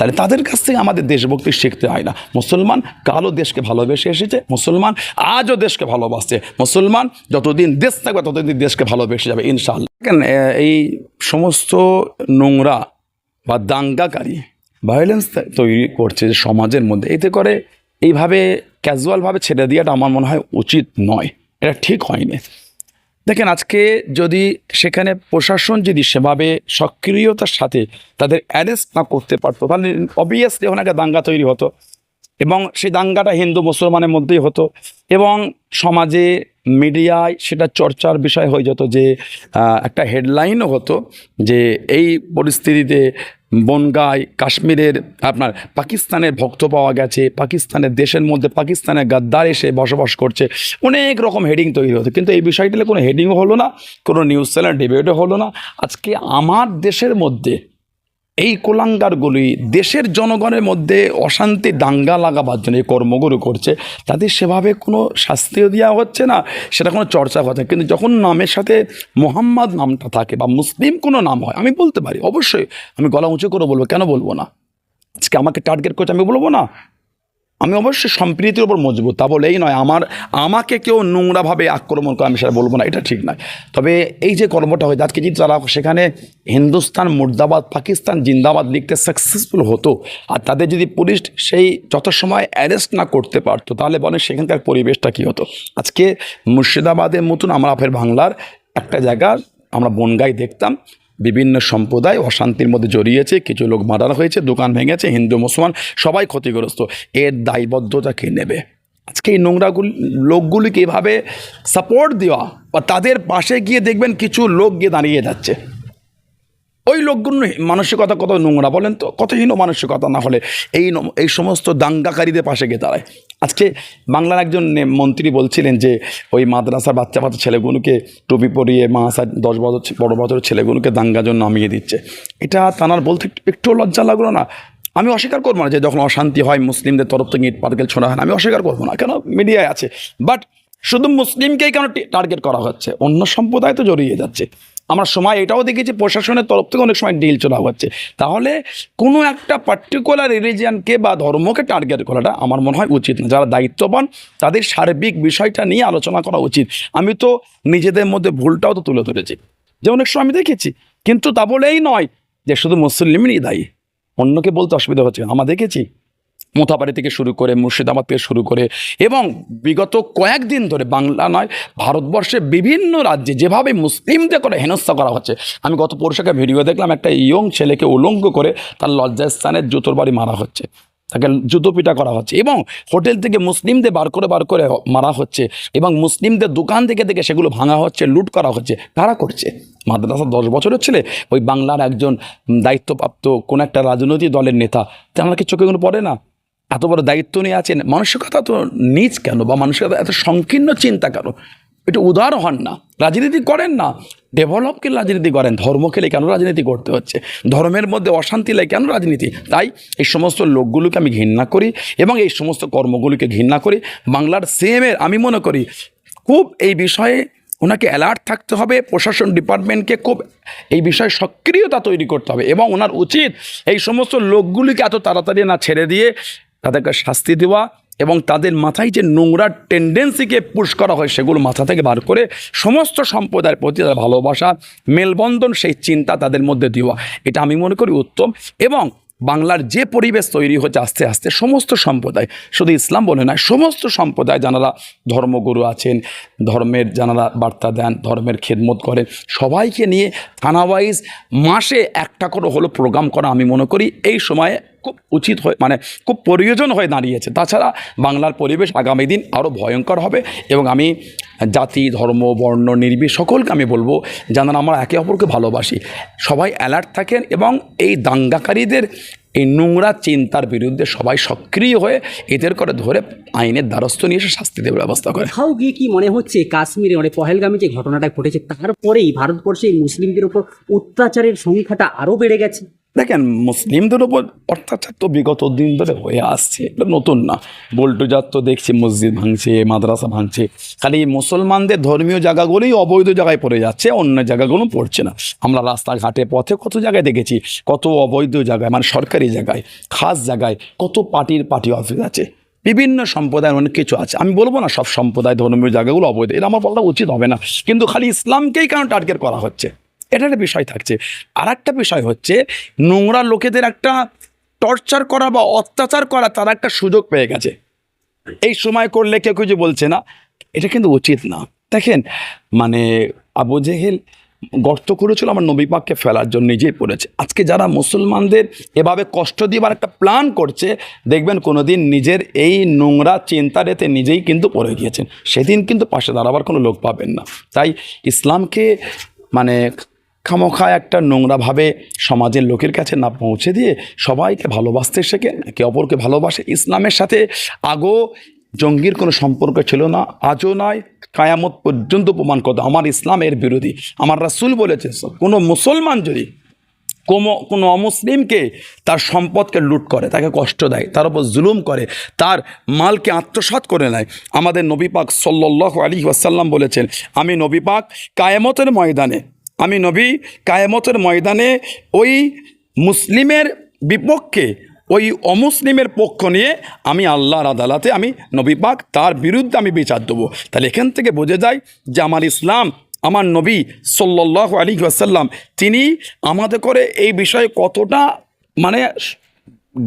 তাহলে তাদের কাছ থেকে আমাদের দেশভক্তি শিখতে হয় না। মুসলমান কালো দেশকে ভালোবেসে এসেছে মুসলমান আজও দেশকে ভালোবাসছে মুসলমান যতদিন দেশ থাকবে ততদিন দেশকে ভালোবেসে যাবে ইনশাআল্লাহ। দেখেন, এই সমস্ত নোংরা বা দাঙ্গাকারী ভায়োলেন্স তৈরি করছে যে সমাজের মধ্যে এতে করে এইভাবে ক্যাজুয়ালভাবে ছেড়ে দেওয়াটা আমার মনে হয় উচিত নয়। এটা ঠিক হয়নি। দেখেন আজকে যদি সেখানে প্রশাসন যদি সেভাবে সক্রিয়তার সাথে তাদের অ্যারেস্ট না করতে পারতো, তাহলে অবভিয়াসলি ওখানে দাঙ্গা তৈরি হতো এবং সেই দাঙ্গাটা হিন্দু মুসলমানের মধ্যেই হতো এবং সমাজে মিডিয়ায় সেটা চর্চার বিষয় হয়ে যেত যে একটা হেডলাইনও হতো যে এই পরিস্থিতিতে বনগাই কাশ্মীরের আপনার পাকিস্তানের ভক্ত পাওয়া গেছে, পাকিস্তানের দেশের মধ্যে পাকিস্তানের গাদ্দার এসে বসবাস করছে। অনেক রকম হেডিং তৈরি হতো কিন্তু এই বিষয়টিতে কোনো হেডিংও হলো না, কোনো নিউজ চ্যানেল ডিবেটও হলো না। আজকে আমার দেশের মধ্যে এই কোলাঙ্গারগুলি দেশের জনগণের মধ্যে অশান্তি দাঙ্গা লাগাবার জন্য এই কর্মগুলো করছে, তাদের সেভাবে কোনো শাস্তিও দেওয়া হচ্ছে না, সেটা কোনো চর্চা হচ্ছে। কিন্তু যখন নামের সাথে মোহাম্মদ নামটা থাকে বা মুসলিম কোনো নাম হয়, আমি বলতে পারি, অবশ্যই আমি গলা উঁচু করে বলব, কেন বলব না আজকে আমাকে টার্গেট করছে আমি বলব না আমি অবশ্যই সম্প্রীতির ওপর মজবুত, তা বলেই নয়, আমার, আমাকে কেউ নোংরাভাবে আক্রমণ করে আমি সেটা বলব না, এটা ঠিক নয়। তবে এই যে কর্মটা হয় আজকে যদি তারা সেখানে হিন্দুস্তান, মুর্দাবাদ, পাকিস্তান, জিন্দাবাদ লিখতে সাকসেসফুল হতো, আর তাদের যদি পুলিশ সেই যত সময় অ্যারেস্ট না করতে পারতো, তাহলে বলে সেখানকার পরিবেশটা কী হতো? আজকে মুর্শিদাবাদের মতন আমরা ফের বাংলার একটা জায়গা আমরা বনগাই দেখতাম বিভিন্ন সম্প্রদায় অশান্তির মধ্যে জড়িয়েছে, কিছু লোক মারা হয়েছে, দোকান ভেঙেছে, হিন্দু, মুসলমান সবাই ক্ষতিগ্রস্ত। এর দায়বদ্ধতা কে নেবে? আজকে এই নোংরাগুলি, লোকগুলিকে এভাবে সাপোর্ট দেওয়া বা তাদের পাশে গিয়ে দেখবেন কিছু লোক গিয়ে দাঁড়িয়ে যাচ্ছে। ওই লোকগুলো মানসিকতা কত নোংরা বলেন তো? কত হীন মানসিকতা, না হলে এই এই সমস্ত দাঙ্গাকারীদের পাশে গিয়ে দাঁড়ায়। আজকে বাংলার একজন মন্ত্রী বলছিলেন যে, ওই মাদ্রাসার বাচ্চা বাচ্চা ছেলেগুলোকে টুপি পরিয়ে মাসা দশ বছর বড় বছর ছেলেগুলোকে দাঙ্গার জন্য নামিয়ে দিচ্ছে। এটা তানার বলতে একটু- লজ্জা লাগল না? আমি অস্বীকার করব না যে, যখন অশান্তি হয় মুসলিমদের তরফ থেকে ইট পার্কেল ছোড়া হয় আমি অস্বীকার করব না। কেন? মিডিয়ায় আছে। বাট শুধু মুসলিমকেই কেন টার্গেট করা হচ্ছে? অন্য সম্প্রদায় তো জড়িয়ে যাচ্ছে। আমরা সময় এটাও দেখেছি প্রশাসনের তরফ থেকে অনেক সময় ডিল চলা হচ্ছে। তাহলে কোনো একটা পার্টিকুলার রিলিজিয়ানকে বা ধর্মকে টার্গেট করাটা আমার মনে হয় উচিত না। যারা দায়িত্ববান, তাদের সার্বিক বিষয়টা নিয়ে আলোচনা করা উচিত। আমি তো নিজেদের মধ্যে ভুলটাও তো তুলে ধরেছি। যে অনেক সময় আমি দেখেছি, কিন্তু তা বলেই নয় যে শুধু মুসলিমই দায়ী। অন্যকে বলতে অসুবিধা হচ্ছে আমরা দেখেছি মোথাবাড়ি থেকে শুরু করে মুর্শিদাবাদ থেকে শুরু করে এবং বিগত কয়েকদিন ধরে বাংলা নয় ভারতবর্ষের বিভিন্ন রাজ্যে যেভাবে মুসলিমদের করে হেনস্থা করা হচ্ছে। আমি গত পরশুকে ভিডিও দেখলাম, একটা ইয়ং ছেলেকে উলঙ্গ করে তার লজ্জাস্থানের জুতোর বাড়ি মারা হচ্ছে। তাকে জুতো পিটা করা হচ্ছে এবং হোটেল থেকে মুসলিমদের বার করে বার করে মারা হচ্ছে এবং মুসলিমদের দোকান থেকে থেকে সেগুলো ভাঙা হচ্ছে, লুট করা হচ্ছে। কারা করছে? মাদ্রাসা দশ বছরের ছেলে? ওই বাংলার একজন দায়িত্বপ্রাপ্ত কোন একটা রাজনৈতিক দলের নেতা। তেনার কি চোখে কোনো পড়ে না? এত বড় দায়িত্ব নিয়ে আছেন? মানসিকতা তো নিচ কেন? বা মানসিকতা এত সংকীর্ণ চিন্তা কেন? একটু উদার হন না। রাজনীতি করেন না। ডেভেলপকে রাজনীতি করেন। ধর্ম খেলে কেন রাজনীতি করতে হচ্ছে? ধর্মের মধ্যে অশান্তি লাগে কেন রাজনীতি? তাই এই সমস্ত লোকগুলোকে আমি ঘৃণা করি এবং এই সমস্ত কর্মগুলিকে ঘৃণা করি। বাংলার সিএমের আমি মনে করি, খুব এই বিষয়ে ওনাকে অ্যালার্ট থাকতে হবে। প্রশাসন ডিপার্টমেন্টকে খুব এই বিষয়ে সক্রিয়তা তৈরি করতে হবে এবং ওনার উচিত এই সমস্ত লোকগুলিকে এত তাড়াতাড়ি না ছেড়ে দিয়ে তাদেরকে শাস্তি দেওয়া এবং তাদের মাথায় যে নোংরা টেন্ডেন্সিকে পুশ করা হয় সেগুলো মাথা থেকে বার করে সমস্ত সম্প্রদায়ের প্রতি তাদের ভালোবাসা, মেলবন্ধন, সেই চিন্তা তাদের মধ্যে দেওয়া। এটা আমি মনে করি উত্তম এবং বাংলার যে পরিবেশ তৈরি হচ্ছে আস্তে আস্তে সমস্ত সম্প্রদায়, শুধু ইসলাম বলে নয়, সমস্ত সম্প্রদায় যারা ধর্মগুরু আছেন, ধর্মের যারা বার্তা দেন, ধর্মের খেদমত করেন সবাইকে নিয়ে থানা ওয়াইজ মাসে একটা করে হলো প্রোগ্রাম করা আমি মনে করি। এই সময়ে খুব উচিত হয়ে মানে খুব প্রয়োজন হয়ে দাঁড়িয়েছে। তাছাড়া বাংলার পরিবেশ আগামী দিন আরও ভয়ঙ্কর হবে এবং আমি জাতি, ধর্ম, বর্ণ নির্বিশ সকলকে আমি বলব যেন আমরা একে অপরকে ভালোবাসি। সবাই অ্যালার্ট থাকেন এবং এই দাঙ্গাকারীদের, এই নোংরা চিন্তার বিরুদ্ধে সবাই সক্রিয় হয়ে এদের করে ধরে আইনের দ্বারস্থ নিয়ে এসে শাস্তি দেওয়ার ব্যবস্থা করে। কোথাও গিয়ে কি মনে হচ্ছে কাশ্মীরে মানে পহেলগামে যে ঘটনাটা ঘটেছে, তারপরেই ভারতবর্ষে মুসলিমদের উপর অত্যাচারের সংখ্যাটা আরও বেড়ে গেছে? দেখেন, মুসলিমদের উপর অত্যাচার তো বিগত দিন ধরে হয়ে আসছে, এটা নতুন না। বল্টুজাত তো দেখছি, মসজিদ ভাঙছে, মাদ্রাসা ভাঙছে, খালি মুসলমানদের ধর্মীয় জায়গাগুলোই অবৈধ জায়গায় পড়ে যাচ্ছে, অন্য জায়গাগুলো পড়ছে না। আমরা রাস্তাঘাটে পথে কত জায়গায় দেখেছি, কত অবৈধ জায়গায় মানে সরকারি জায়গায়, খাস জায়গায় কত পার্টির পার্টি অফিস আছে, বিভিন্ন সম্প্রদায়ের অনেক কিছু আছে। আমি বলব না সব সম্প্রদায় ধর্মীয় জায়গাগুলো অবৈধ, এটা আমার বলা উচিত হবে না। কিন্তু খালি ইসলামকেই কেন টার্গেট করা হচ্ছে? এটা একটা বিষয় থাকছে। আর একটা বিষয় হচ্ছে, নোংরা লোকেদের একটা টর্চার করা বা অত্যাচার করা, তারা একটা সুযোগ পেয়ে গেছে। এই সময় করলে কেউ কিছু বলছে না। এটা কিন্তু উচিত না। দেখেন মানে আবু জেহেল গর্ত করেছিল আমার নবী পাককে ফেলার জন্য, নিজেই পড়েছে। আজকে যারা মুসলমানদের এভাবে কষ্ট দিবার একটা প্ল্যান করছে, দেখবেন কোনোদিন নিজের এই নোংরা চিন্তারেতে নিজেই কিন্তু পড়ে গিয়েছেন। সেদিন কিন্তু পাশে দাঁড়াবার কোনো লোক পাবেন না। তাই ইসলামকে মানে খামোখা একটা নোংরাভাবে সমাজের লোকের কাছে না পৌঁছে দিয়ে সবাইকে ভালোবাসতে শেখে, একে অপরকে ভালোবাসে। ইসলামের সাথে আগো জঙ্গির কোনো সম্পর্ক ছিল না, আজও নয় কায়ামত পর্যন্ত প্রমাণ করতো। আমার ইসলামের বিরোধী, আমার রাসুল বলেছে, কোনো মুসলমান যদি কোনো কোনো অমুসলিমকে তার সম্পদকে লুট করে, তাকে কষ্ট দেয়, তার উপর জুলুম করে, তার মালকে আত্মসাৎ করে নেয়, আমাদের নবী পাক সাল্লাহ আলী ওয়াসাল্লাম বলেছেন, আমি নবী পাক কায়েমতের ময়দানে আমি নবী কায়েমতের ময়দানে ওই মুসলিমের বিপক্ষে, ওই অমুসলিমের পক্ষ নিয়ে আমি আল্লাহর আদালতে আমি নবী পাক তার বিরুদ্ধে আমি বিচার দেবো। তাহলে এখান থেকে বোঝা যায় যে আমার ইসলাম, আমার নবী সাল্লাহ আলী আসাল্লাম তিনি আমাদের করে এই বিষয়ে কতটা মানে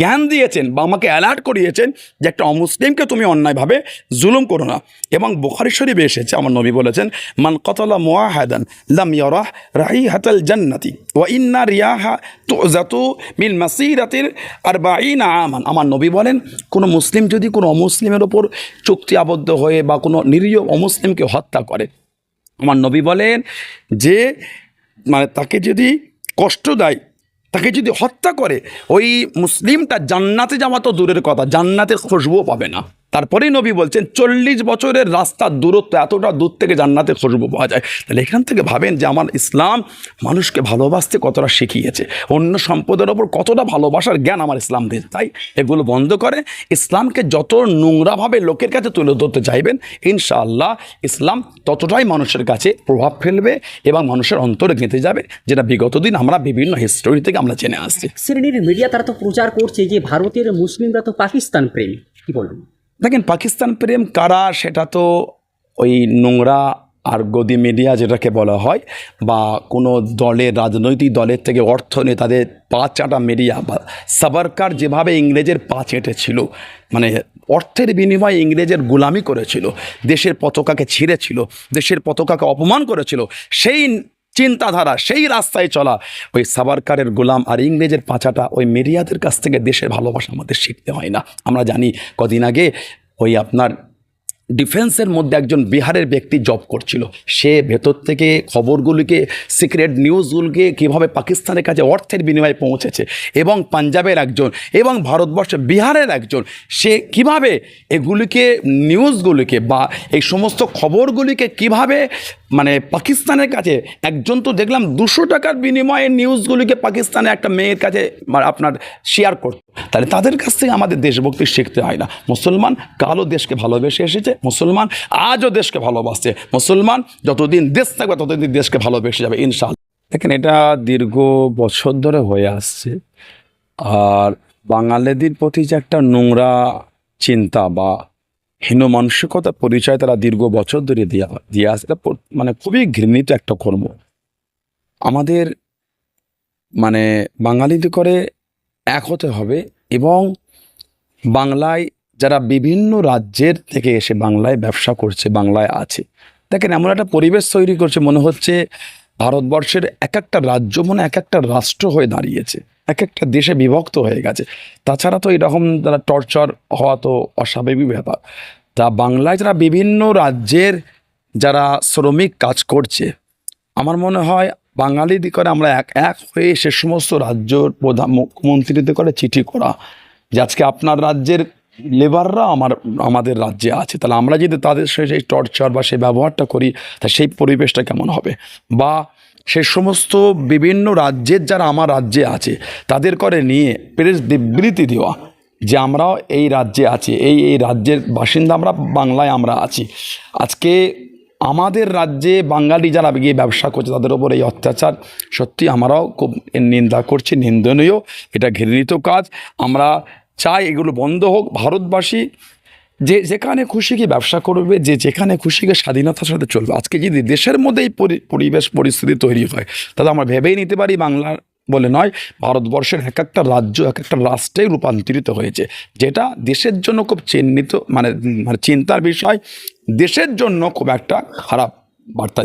জ্ঞান দিয়েছেন বা আমাকে অ্যালার্ট করিয়েছেন যে একটা অমুসলিমকে তুমি অন্যায়ভাবে জুলুম করো না। এবং বুখারি শরীফে এসেছে, আমার নবী বলেছেন, মান কতলা মোয়াহাদান লাম ইয়ারাহ রাহি হাতাল জান্নাতি ওয়া ইন্না রিয়াহা তো মিল মাসিরাতির আর বা ইনা আমান। আমার নবী বলেন, কোনো মুসলিম যদি কোনো অমুসলিমের ওপর চুক্তি আবদ্ধ হয়ে বা কোনো নিরীহ অমুসলিমকে হত্যা করে। আমার নবী বলেন যে মানে তাকে যদি কষ্ট দেয় তাকে যদি হত্যা করে, ওই মুসলিমটা জান্নাতে যাওয়া তো দূরের কথা, জান্নাতের খুশবুও পাবে না। তারপরেই নবী বলছেন, চল্লিশ বছরের রাস্তার দূরত্ব, এতটা দূর থেকে জান্নাতে খুশবু পাওয়া যায়। তাহলে এখান থেকে ভাবেন যে আমার ইসলাম মানুষকে ভালোবাসতে কতটা শিখিয়েছে। অন্য সম্পদের ওপর কতটা ভালোবাসার জ্ঞান আমার ইসলাম দিয়েছে তাই এগুলো বন্ধ করে ইসলামকে যত নোংরাভাবে লোকের কাছে তুলে ধরতে চাইবেন, ইনশাআল্লাহ ইসলাম ততটাই মানুষের কাছে প্রভাব ফেলবে এবং মানুষের অন্তরে গেঁথে যাবে, যেটা বিগত দিন আমরা বিভিন্ন হিস্টোরি থেকে আমরা জেনে আসছি। শ্রেণির মিডিয়া তারা তো প্রচার করছে যে ভারতের মুসলিমরা তো পাকিস্তান প্রেম, কি বলবেন? দেখেন পাকিস্তান প্রেম কারা, সেটা তো ওই নোংরা আর গদি মিডিয়া যেটাকে বলা হয়, বা কোনো দলের রাজনৈতিক দলের থেকে অর্থ নিয়ে তাদের পা চাটা মিডিয়া বা সাবারকার যেভাবে ইংরেজের পা চেটেছিল মানে অর্থের বিনিময়ে ইংরেজের গোলামি করেছিল, দেশের পতাকাকে ছিঁড়েছিল, দেশের পতাকাকে অপমান করেছিল, সেই চিন্তাধারা, সেই রাস্তায় চলা। ওই সাবারকারের গোলাম আর ইংরেজের পাঁচাটা ওই মিডিয়াদের কাছ থেকে দেশের ভালোবাসা আমাদের শিখতে হয় না। আমরা জানি কদিন আগে ওই আপনার ডিফেন্সের মধ্যে একজন বিহারের ব্যক্তি জব করছিল। সে ভেতর থেকে খবরগুলিকে, সিক্রেট নিউজগুলিকে কীভাবে পাকিস্তানের কাছে অর্থের বিনিময়ে পৌঁছেছে এবং পাঞ্জাবের একজন এবং ভারতবর্ষের বিহারের একজন, সে কীভাবে এগুলিকে, নিউজগুলিকে বা এই সমস্ত খবরগুলিকে কীভাবে মানে পাকিস্তানের কাছে একজন তো দেখলাম দুশো টাকার বিনিময়ে নিউজগুলিকে পাকিস্তানে একটা মেয়ের কাছে আপনার শেয়ার করত। তাহলে তাদের কাছ থেকে আমাদের দেশভক্তি শিখতে হয় না। মুসলমান কালো দেশকে ভালোবেসে এসেছে, মুসলমান আজও দেশকে ভালোবাসছে, মুসলমান যতদিন দেশ থাকবে ততদিন দেশকে ভালোবেসে যাবে ইনশাল দেখেন, এটা দীর্ঘ বছর ধরে হয়ে আসছে। আর বাঙালিদের প্রতি যে একটা নোংরা চিন্তা বা হীন মানসিকতার পরিচয় তারা দীর্ঘ বছর ধরে দিয়ে দিয়ে আসে মানে খুবই ঘৃণিত একটা কর্ম। আমাদের মানে বাঙালিদের করে এক হতে হবে এবং বাংলায় যারা বিভিন্ন রাজ্যের থেকে এসে বাংলায় ব্যবসা করছে, বাংলায় আছে, দেখেন এমন একটা পরিবেশ তৈরি করছে মনে হচ্ছে ভারতবর্ষের এক একটা রাজ্য মনে এক একটা রাষ্ট্র হয়ে দাঁড়িয়েছে। এক একটা দেশে বিভক্ত হয়ে গেছে। তাছাড়া তো এরকম তারা টর্চার হওয়া তো অস্বাভাবিক ব্যাপার। তা বাংলায় যারা বিভিন্ন রাজ্যের যারা শ্রমিক কাজ করছে, আমার মনে হয় বাঙালিদের করে আমরা এক এক হয়ে সে সমস্ত রাজ্যর প্রধান মুখ্যমন্ত্রীদের করে চিঠি করা। যে আজকে আপনার রাজ্যের লেবাররা আমার, আমাদের রাজ্যে আছে। তাহলে আমরা যদি তাদের সেই টর্চার বা সেই ব্যবহারটা করি, তা সেই পরিবেশটা কেমন হবে? বা সে সমস্ত বিভিন্ন রাজ্যের যারা আমার রাজ্যে আছে, তাদের করে নিয়ে প্রেস বিবৃতি দেওয়া যে আমরাও এই রাজ্যে আছি, এই এই রাজ্যের বাসিন্দা আমরা, বাংলায় আমরা আছি। আজকে আমাদের রাজ্যে বাঙালি যারা গিয়ে ব্যবসা করছে, তাদের ওপর এই অত্যাচার সত্যি আমরাও খুব নিন্দা করছি, নিন্দনীয়। এটা ঘৃণিত কাজ। আমরা চাই এগুলো বন্ধ হোক। ভারতবাসী যে যেখানে খুশি কি ব্যবসা করবে, যে যেখানে খুশিকে স্বাধীনতার সাথে চলবে। আজকে যদি দেশের মধ্যেই পরি- পরিবেশ পরিস্থিতি তৈরি হয়, তাহলে আমরা ভেবেই নিতে পারি বাংলার বলে নয়, ভারতবর্ষের এক একটা রাজ্য এক একটা রাষ্ট্রে রূপান্তরিত হয়েছে। যেটা দেশের জন্য খুব চিহ্নিত মানে মানে চিন্তার বিষয়, দেশের জন্য খুব একটা খারাপ বার্তা